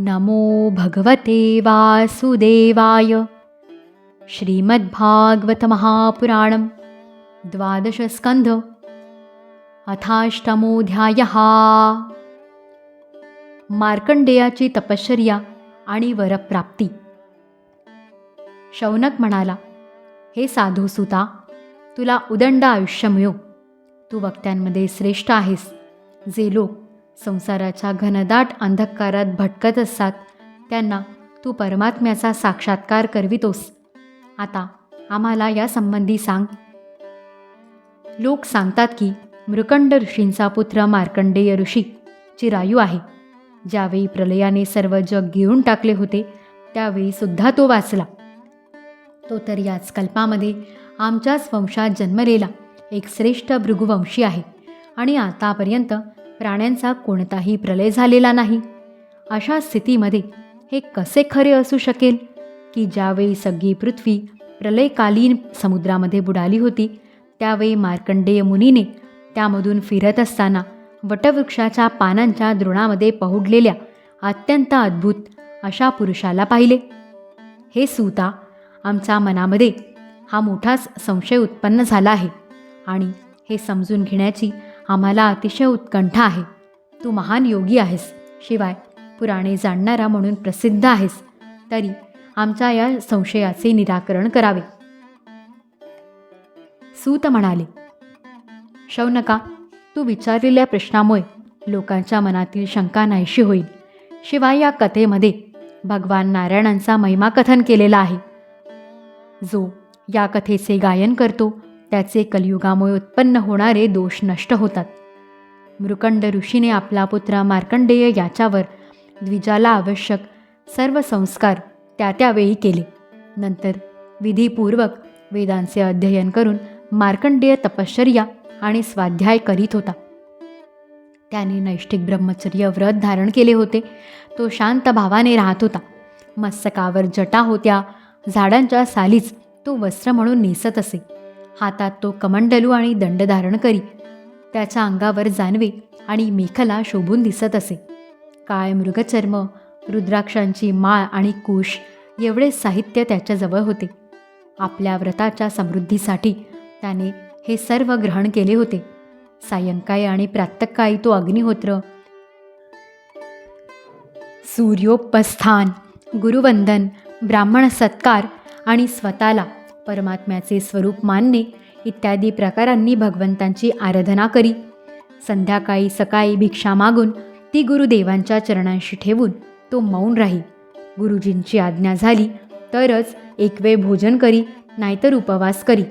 नमो भगवते वासुदेवाय। श्रीमद्भागवतमहापुराणं द्वादशस्कन्ध। अथाष्टमोऽध्यायः। मार्कंडेयाची तपश्चर्या आणि वरप्राप्ती। शौनक म्हणाला हे साधूसुता तुला उदंड आयुष्य मिळो. तू वक्त्यांमध्ये श्रेष्ठ आहेस जे लोक संसाराच्या घनदाट अंधकारात भटकत असतात. त्यांना तू परमात्म्याचा साक्षात्कार करवितोस. आता आम्हाला यासंबंधी सांग. लोक सांगतात की मृकंड ऋषींचा पुत्र मार्कंडेय ऋषी चिरायू आहे. ज्यावेळी प्रलयाने सर्व जग गिळून टाकले होते त्यावेळी सुद्धा तो वाचला. तो तर याच कल्पामध्ये आमच्याच वंशात जन्मलेला एक श्रेष्ठ भृगुवंशी आहे आणि आतापर्यंत प्राण्यांचा कोणताही प्रलय झालेला नाही. अशा स्थितीमध्ये हे कसे खरे असू शकेल? की ज्यावेळी सगळी पृथ्वी प्रलयकालीन समुद्रामध्ये बुडाली होती त्यावेळी मार्कंडेय मुनीने त्यामधून फिरत असताना वटवृक्षाच्या पानांच्या द्रोणामध्ये पहुडलेल्या अत्यंत अद्भुत अशा पुरुषाला पाहिले. हे सूता आमच्या मनामध्ये हा मोठाच संशय उत्पन्न झाला आहे आणि हे समजून घेण्याची आम्हाला अतिशय उत्कंठा आहे. तू महान योगी आहेस. शिवाय पुराणे जाणणारा म्हणून प्रसिद्ध आहेस. तरी आमच्या या संशयाचे निराकरण करावे. सूत म्हणाले शौनका तू विचारलेल्या प्रश्नामुळे लोकांच्या मनातील शंका नाहीशी होईल. शिवाय या कथेमध्ये भगवान नारायणांचा महिमा कथन केलेला आहे. जो या कथेचे गायन करतो त्याचे कलियुगामुळे उत्पन्न होणारे दोष नष्ट होतात. मृकंड ऋषीने आपला पुत्र मार्कंडेय याच्यावर द्विजाला आवश्यक सर्व संस्कार त्या त्यावेळी केले. नंतर विधीपूर्वक वेदांचे अध्ययन करून मार्कंडेय तपश्चर्या आणि स्वाध्याय करीत होता. त्याने नैष्ठिक ब्रह्मचर्य व्रत धारण केले होते. तो शांत भावाने राहत होता. मस्तकावर जटा होत्या. झाडांच्या सालीच तो वस्त्र म्हणून नेसत असे. हातात तो कमंडलू आणि दंड धारण करी. त्याच्या अंगावर जानवे आणि मेखला शोभून दिसत असे. काळ मृगचर्म रुद्राक्षांची माळ आणि कुश एवढे साहित्य त्याच्याजवळ होते. आपल्या व्रताच्या समृद्धीसाठी त्याने हे सर्व ग्रहण केले होते. सायंकाळी आणि प्रातकाळी तो अग्निहोत्र सूर्योपस्थान गुरुवंदन ब्राह्मण सत्कार आणि स्वतःला परमात्म्याचे स्वरूप मानणे इत्यादी प्रकारांनी भगवंतांची आराधना करी. संध्याकाळी सकाळी भिक्षा मागून ती गुरुदेवांच्या चरणांशी ठेवून तो मौन राही. गुरुजींची आज्ञा झाली तरच एक वेळ भोजन करी नाहीतर उपवास करी.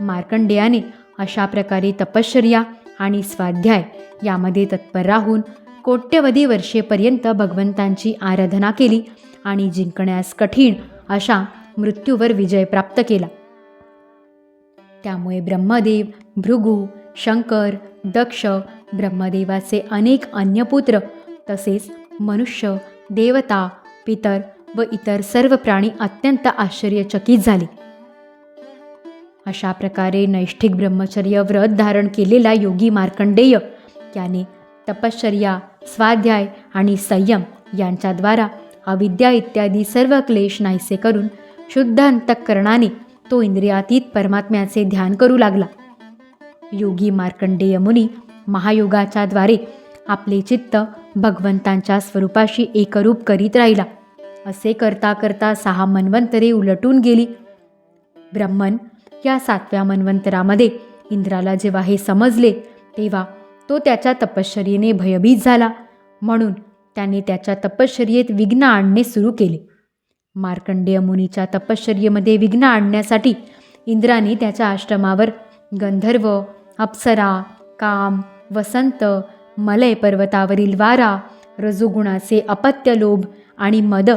मार्कंडेयाने अशा प्रकारे तपश्चर्या आणि स्वाध्याय यामध्ये तत्पर राहून कोट्यवधी वर्षेपर्यंत भगवंतांची आराधना केली आणि जिंकण्यास कठीण अशा मृत्यूवर विजय प्राप्त केला. त्यामुळे ब्रह्मदेव भृगू शंकर दक्ष ब्रह्मदेवाचे अनेक अन्य पुत्र तसेच मनुष्य देवता पितर व इतर सर्व प्राणी अत्यंत आश्चर्यचकित झाले. अशा प्रकारे नैष्ठिक ब्रह्मचर्य व्रत धारण केलेला योगी मार्कंडेय याने तपश्चर्या स्वाध्याय आणि संयम यांच्याद्वारा अविद्या इत्यादी सर्व क्लेश नाहीसे करून शुद्ध अंतःकरणाने तो इंद्रियातीत परमात्म्याचे ध्यान करू लागला. योगी मार्कंडेय मुनी महायोगाच्या द्वारे आपले चित्त भगवंतांच्या स्वरूपाशी एकरूप करीत राहिला. असे करता करता सहा मन्वंतरे उलटून गेली. ब्रह्मन या सातव्या मन्वंतरामध्ये इंद्राला जेव्हा हे समजले तेव्हा तो त्याच्या तपश्चर्येने भयभीत झाला. म्हणून त्याने त्याच्या तपश्चर्येत विघ्न आणणे सुरू केले. मार्कंडेय मुनीच्या तपश्चर्येमध्ये विघ्न आणण्यासाठी इंद्राने त्याच्या आश्रमावर गंधर्व अप्सरा काम वसंत मलय पर्वतावरील वारा रजोगुणाचे अपत्य लोभ आणि मद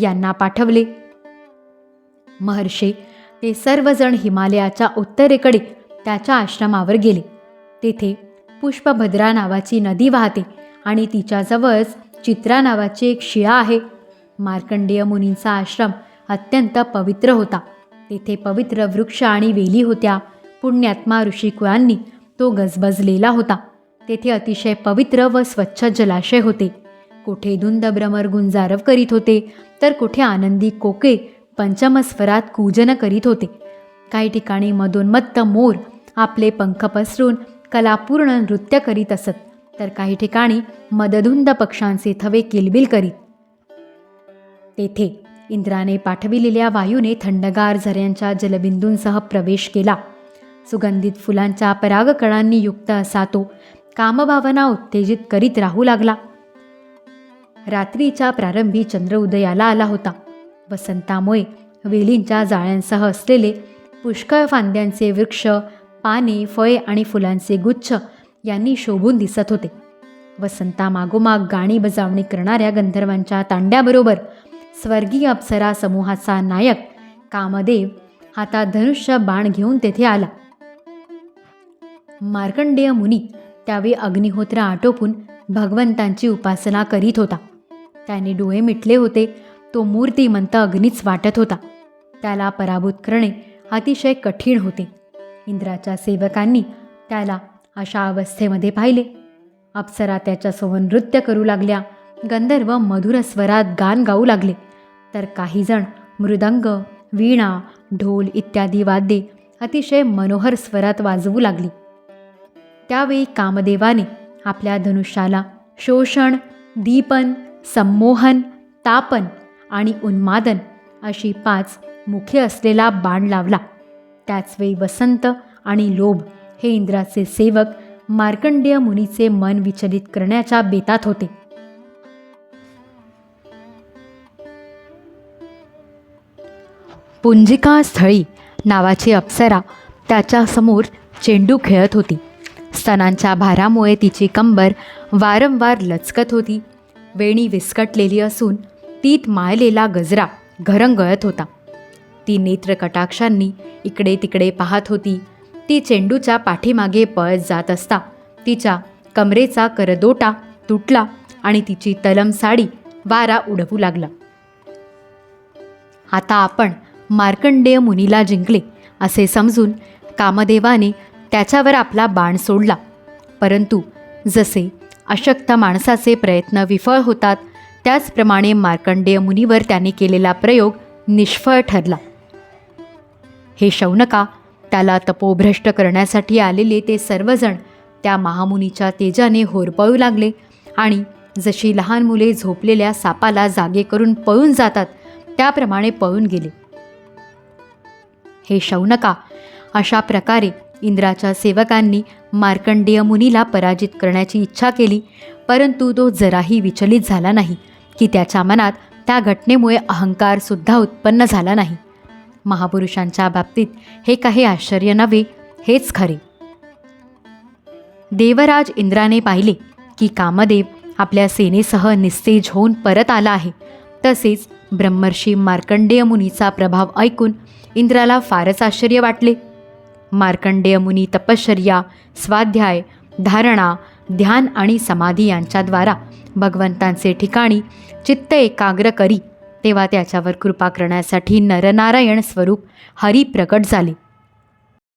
यांना पाठवले. महर्षे ते सर्वजण हिमालयाच्या उत्तरेकडे त्याच्या आश्रमावर गेले. तेथे पुष्पभद्रा नावाची नदी वाहते आणि तिच्याजवळच चित्रा नावाची एक शिळा आहे. मार्कंडेय मुनींचा आश्रम अत्यंत पवित्र होता. तेथे पवित्र वृक्ष आणि वेली होत्या. पुण्यात्मा ऋषिकुळांनी तो गजबजलेला होता. तेथे अतिशय पवित्र व स्वच्छ जलाशय होते. कुठे धुंद भ्रमर गुंजारव करीत होते तर कुठे आनंदी कोके पंचमस्वरात कूजन करीत होते. काही ठिकाणी मधोन्मत्त मोर आपले पंख पसरून कलापूर्ण नृत्य करीत असत तर काही ठिकाणी मदधुंद पक्ष्यांचे थवे किलबिल करीत. तेथे. इंद्राने पाठविलेल्या वायूने थंडगार झऱ्यांच्या जलबिंदूंसह प्रवेश केला. सुगंधित फुलांच्या परागकणांनी युक्त असा तो कामभावना उत्तेजित करीत राहू लागला. रात्रीच्या प्रारंभी चंद्र उदयाला आला होता. वसंतामुळे वेलींच्या जाळ्यांसह असलेले पुष्कळ फांद्यांचे वृक्ष पाने फळे आणि फुलांचे गुच्छ यांनी शोभून दिसत होते. वसंतामागोमाग गाणी बजावणी करणाऱ्या गंधर्वांच्या तांड्याबरोबर स्वर्गीय अप्सरा समूहाचा नायक कामदेव हातात धनुष्य बाण घेऊन तेथे आला. मार्कंडेय मुनी त्यावेळी अग्निहोत्र आटोपून भगवंतांची उपासना करीत होता. त्याने डोळे मिटले होते तो मूर्तिमंत अग्नीच वाटत होता. त्याला पराभूत करणे अतिशय कठीण होते. इंद्राच्या सेवकांनी त्याला अशा अवस्थेमध्ये पाहिले. अप्सरा त्याच्यासोबत नृत्य करू लागल्या. गंधर्व मधुर स्वरात गान गाऊ लागले. तर काही जण मृदंग वीणा ढोल इत्यादी वाद्ये अतिशय मनोहर स्वरात वाजवू लागली. त्यावेळी कामदेवाने आपल्या धनुष्याला शोषण दीपन संमोहन तापन आणि उन्मादन अशी पाच मुखे असलेला बाण लावला. त्याचवेळी वसंत आणि लोभ हे इंद्राचे सेवक मार्कंडेय मुनीचे मन विचलित करण्याच्या बेतात होते. पुंजिका स्थळी नावाची अप्सरा त्याच्यासमोर चेंडू खेळत होती. स्तनांच्या भारामुळे तिची कंबर वारंवार लचकत होती. वेणी विस्कटलेली असून तीत माळलेला गजरा घरंगळत होता. ती नेत्रकटाक्षांनी इकडे तिकडे पाहत होती. ती चेंडूच्या पाठीमागे पळत जात असता तिच्या कमरेचा करदोटा तुटला आणि तिची तलम साडी वारा उडवू लागला. आता आपण मार्कंडेय मुनीला जिंकले असे समजून कामदेवाने त्याच्यावर आपला बाण सोडला. परंतु जसे अशक्त माणसाचे प्रयत्न विफळ होतात त्याचप्रमाणे मार्कंडेय मुनीवर त्याने केलेला प्रयोग निष्फळ ठरला. हे शौनका त्याला तपोभ्रष्ट करण्यासाठी आलेले ते सर्वजण त्या महामुनीच्या तेजाने होरपळू लागले आणि जशी लहान मुले झोपलेल्या सापाला जागे करून पळून जातात त्याप्रमाणे पळून गेले. हे शौनका अशा प्रकारे इंद्राच्या सेवकांनी मार्कंडेय मुनीला पराजित करण्याची इच्छा केली परंतु तो जराही विचलित झाला नाही की त्याच्या मनात त्या घटनेमुळे अहंकारसुद्धा उत्पन्न झाला नाही. महापुरुषांच्या बाबतीत हे काही आश्चर्य नव्हे हेच खरे. देवराज इंद्राने पाहिले की कामदेव आपल्या सेनेसह निस्तेज होऊन परत आला आहे. तसेच ब्रह्मर्षी मार्कंडेय मुनीचा प्रभाव ऐकून इंद्राला फारच आश्चर्य वाटले. मार्कंडेय मुनी तपश्चर्या स्वाध्याय धारणा ध्यान आणि समाधी यांच्याद्वारा भगवंतांचे ठिकाणी चित्त एकाग्र करी तेव्हा त्याच्यावर कृपा करण्यासाठी नरनारायण स्वरूप हरी प्रकट झाले.